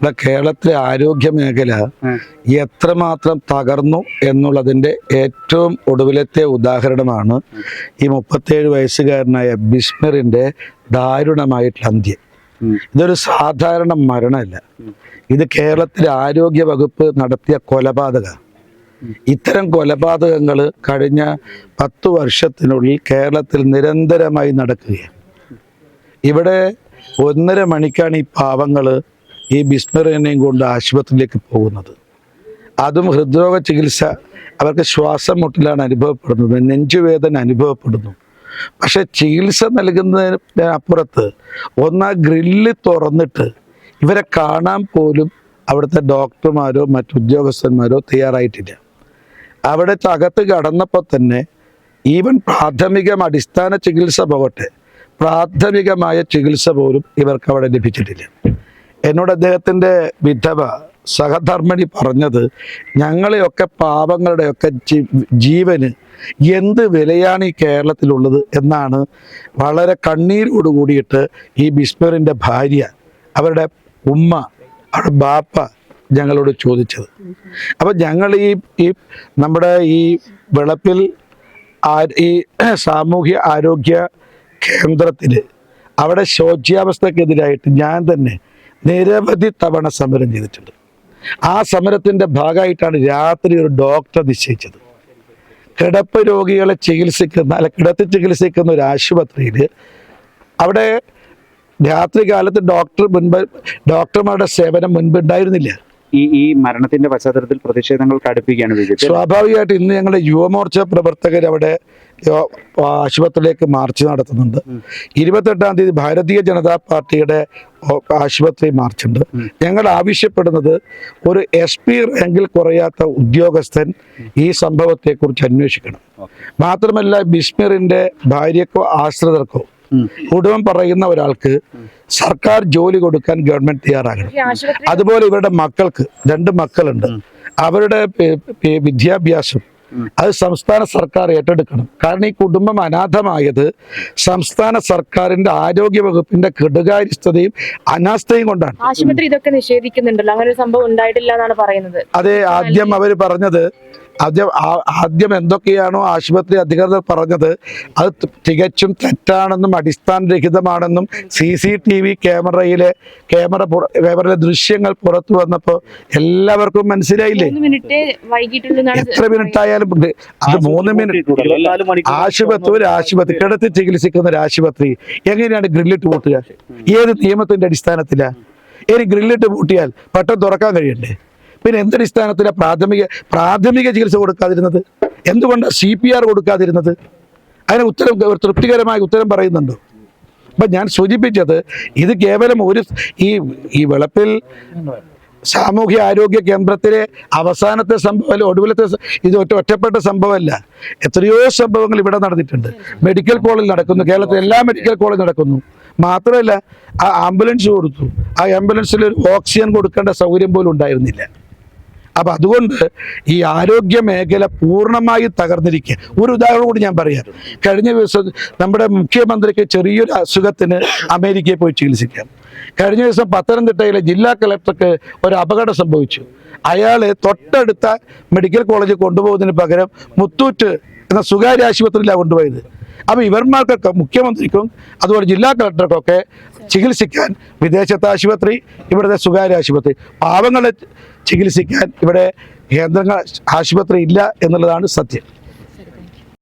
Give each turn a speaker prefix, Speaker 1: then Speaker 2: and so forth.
Speaker 1: ഇവിടെ കേരളത്തിലെ ആരോഗ്യ മേഖല എത്രമാത്രം തകർന്നു എന്നുള്ളതിന്റെ ഏറ്റവും ഒടുവിലത്തെ ഉദാഹരണമാണ് ഈ മുപ്പത്തേഴ് വയസ്സുകാരനായ ബിസ്മറിന്റെ ദാരുണമായിട്ടുള്ള അന്ത്യം. ഇതൊരു സാധാരണ മരണമല്ല. ഇത് കേരളത്തിലെ ആരോഗ്യ വകുപ്പ് നടത്തിയ കൊലപാതക. ഇത്തരം കൊലപാതകങ്ങൾ കഴിഞ്ഞ പത്ത് വർഷത്തിനുള്ളിൽ കേരളത്തിൽ നിരന്തരമായി നടക്കുകയാണ്. ഇവിടെ ഒന്നര മണിക്കാണ് ഈ പാവങ്ങൾ ഈ ബിസ്മറിനെയും കൊണ്ട് ആശുപത്രിയിലേക്ക് പോകുന്നത്. അതും ഹൃദ്രോഗ ചികിത്സ. അവർക്ക് ശ്വാസം മുട്ടലാണ് അനുഭവപ്പെടുന്നത്. നെഞ്ചുവേദന അനുഭവപ്പെടുന്നു. പക്ഷെ ചികിത്സ നൽകുന്നതിന് അപ്പുറത്ത് ഒന്നാ ഗ്രില്ല് തുറന്നിട്ട് ഇവരെ കാണാൻ പോലും അവിടുത്തെ ഡോക്ടർമാരോ മറ്റു ഉദ്യോഗസ്ഥന്മാരോ തയ്യാറായിട്ടില്ല. അവിടെ അകത്ത് കടന്നപ്പോൾ തന്നെ ഈവൻ പ്രാഥമിക അടിസ്ഥാന ചികിത്സ പോകട്ടെ പ്രാഥമികമായ ചികിത്സ പോലും ഇവർക്ക് അവിടെ ലഭിച്ചിട്ടില്ല. എന്നോട് അദ്ദേഹത്തിന്റെ വിധവ സഹധർമ്മിണി പറഞ്ഞത് ഞങ്ങളെയൊക്കെ പാപങ്ങളുടെയൊക്കെ ജീവന് എന്ത് വിലയാണ് ഈ കേരളത്തിലുള്ളത്? എന്നാണ് വളരെ കണ്ണീരോട് കൂടിയിട്ട് ഈ ബിസ്മറിന്റെ ഭാര്യ അവരുടെ ഉമ്മ അവരുടെ ബാപ്പ ഞങ്ങളോട് ചോദിച്ചത്. അപ്പം ഞങ്ങൾ ഈ ഈ നമ്മുടെ ഈ വിളപ്പിൽ ഈ സാമൂഹ്യ ആരോഗ്യ കേന്ദ്രത്തിൽ അവിടെ ശോച്യാവസ്ഥക്കെതിരായിട്ട് ഞാൻ തന്നെ നിരവധി തവണ സമരം ചെയ്തിട്ടുണ്ട്. ആ സമരത്തിന്റെ ഭാഗമായിട്ടാണ് രാത്രി ഒരു ഡോക്ടർ നിശ്ചയിച്ചത്. കിടപ്പ് രോഗികളെ ചികിത്സിക്കുന്ന അല്ല കിടത്തി ചികിത്സിക്കുന്ന ഒരു ആശുപത്രിയിൽ അവിടെ രാത്രി കാലത്ത് ഡോക്ടർ മുൻപ് ഡോക്ടർമാരുടെ സേവനം മുൻപ് ഉണ്ടായിരുന്നില്ല.
Speaker 2: ഈ ഈ മരണത്തിന്റെ പശ്ചാത്തലത്തിൽ പ്രതിഷേധങ്ങൾ കടുപ്പിക്കുകയാണ് ബി ജെ പി.
Speaker 1: സ്വാഭാവികമായിട്ട് ഇന്ന് ഞങ്ങളുടെ യുവമോർച്ച പ്രവർത്തകർ അവിടെ ആശുപത്രിയിലേക്ക് മാർച്ച് നടത്തുന്നുണ്ട്. ഇരുപത്തെട്ടാം തീയതി ഭാരതീയ ജനതാ പാർട്ടിയുടെ ആശുപത്രി മാർച്ച് ഉണ്ട് ഞങ്ങൾ ആവശ്യപ്പെടുന്നത് ഒരു എസ് പി റാങ്കിൽ കുറയാത്ത ഉദ്യോഗസ്ഥൻ ഈ സംഭവത്തെക്കുറിച്ച് അന്വേഷിക്കണം. മാത്രമല്ല ബിസ്മിറിന്റെ ഭാര്യക്കോ ആശ്രിതർക്കോ കുടുംബം പറയുന്ന ഒരാൾക്ക് സർക്കാർ ജോലി കൊടുക്കാൻ ഗവൺമെന്റ് തയ്യാറാകണം. അതുപോലെ ഇവരുടെ മക്കൾക്ക് രണ്ട് മക്കളുണ്ട്. അവരുടെ വിദ്യാഭ്യാസം അത് സംസ്ഥാന സർക്കാർ ഏറ്റെടുക്കണം. കാരണം ഈ കുടുംബം അനാഥമായത് സംസ്ഥാന സർക്കാരിന്റെ ആരോഗ്യ വകുപ്പിന്റെ കെടുകാര്യസ്ഥതയും അനാസ്ഥയും കൊണ്ടാണ്.
Speaker 3: ആശുപത്രി ഇതൊക്കെ നിഷേധിക്കുന്നുണ്ടല്ലോ. അങ്ങനെ ഒരു സംഭവം ഉണ്ടായിട്ടില്ല എന്നാണ് പറയുന്നത്.
Speaker 1: അതെ ആദ്യം അവർ പറഞ്ഞത് ആദ്യം ആ- ആദ്യം എന്തൊക്കെയാണോ ആശുപത്രി അധികൃതർ പറഞ്ഞത് അത് തികച്ചും തെറ്റാണെന്നും അടിസ്ഥാനരഹിതമാണെന്നും സി സി ടി വി ക്യാമറയിലെ ക്യാമറ ക്യാമറയിലെ ദൃശ്യങ്ങൾ പുറത്തു വന്നപ്പോൾ എല്ലാവർക്കും മനസ്സിലായില്ലേ? എത്ര മിനിറ്റ് ആയാലും ഉണ്ട്. അത് മൂന്ന് മിനിറ്റ് ആശുപത്രി ഒരു ആശുപത്രി കിടത്തി ചികിത്സിക്കുന്ന ഒരു ആശുപത്രി. എങ്ങനെയാണ് ഗ്രില്ലിട്ട് പൂട്ടുക? ഏത് നിയമത്തിന്റെ അടിസ്ഥാനത്തിലാ? ഇനി ഗ്രില്ലിട്ട് പൂട്ടിയാൽ പെട്ടെന്ന് തുറക്കാൻ കഴിയണ്ടേ? പിന്നെ എന്തടിസ്ഥാനത്തിലെ പ്രാഥമിക പ്രാഥമിക ചികിത്സ കൊടുക്കാതിരുന്നത്? എന്തുകൊണ്ട് സി പി ആർ കൊടുക്കാതിരുന്നത്? അതിന് ഉത്തരം തൃപ്തികരമായ ഉത്തരം പറയുന്നുണ്ടോ. അപ്പം ഞാൻ സൂചിപ്പിച്ചത് ഇത് കേവലം ഒരു ഈ ഈ വെളപ്പിൽ സാമൂഹ്യ ആരോഗ്യ കേന്ദ്രത്തിലെ അവസാനത്തെ സംഭവം ഒടുവിലത്തെ ഇത് ഒറ്റ ഒറ്റപ്പെട്ട സംഭവമല്ല. എത്രയോ സംഭവങ്ങൾ ഇവിടെ നടന്നിട്ടുണ്ട്. മെഡിക്കൽ കോളേജിൽ നടക്കുന്നു. കേരളത്തിലെ എല്ലാ മെഡിക്കൽ കോളേജ് നടക്കുന്നു. മാത്രമല്ല ആ ആംബുലൻസ് കൊടുത്തു. ആ ആംബുലൻസിൽ ഒരു ഓക്സിജൻ കൊടുക്കേണ്ട സൗകര്യം പോലും ഉണ്ടായിരുന്നില്ല. അപ്പം അതുകൊണ്ട് ഈ ആരോഗ്യ മേഖല പൂർണമായി തകർന്നിരിക്കുക. ഒരു ഉദാഹരണം കൂടി ഞാൻ പറയാം. കഴിഞ്ഞ ദിവസം നമ്മുടെ മുഖ്യമന്ത്രിക്ക് ചെറിയൊരു അസുഖത്തിന് അമേരിക്കയിൽ പോയി ചികിത്സിക്കാം. കഴിഞ്ഞ ദിവസം പത്തനംതിട്ടയിലെ ജില്ലാ കളക്ടർക്ക് ഒരു അപകടം സംഭവിച്ചു. അയാൾ തൊട്ടടുത്ത മെഡിക്കൽ കോളേജിൽ കൊണ്ടുപോകുന്നതിന് പകരം മുത്തൂറ്റ് എന്ന സ്വകാര്യ ആശുപത്രിയിലാണ് കൊണ്ടുപോയത്. അപ്പോൾ ഇവർമാർക്കൊക്കെ മുഖ്യമന്ത്രിക്കും അതുപോലെ ജില്ലാ കളക്ടർക്കൊക്കെ ചികിത്സിക്കാൻ വിദേശത്തെ ആശുപത്രി ഇവിടുത്തെ സ്വകാര്യ ആശുപത്രി. പാവങ്ങളെ ചികിത്സിക്കാൻ ഇവിടെ കേന്ദ്രങ്ങൾ ആശുപത്രി ഇല്ല എന്നുള്ളതാണ് സത്യം.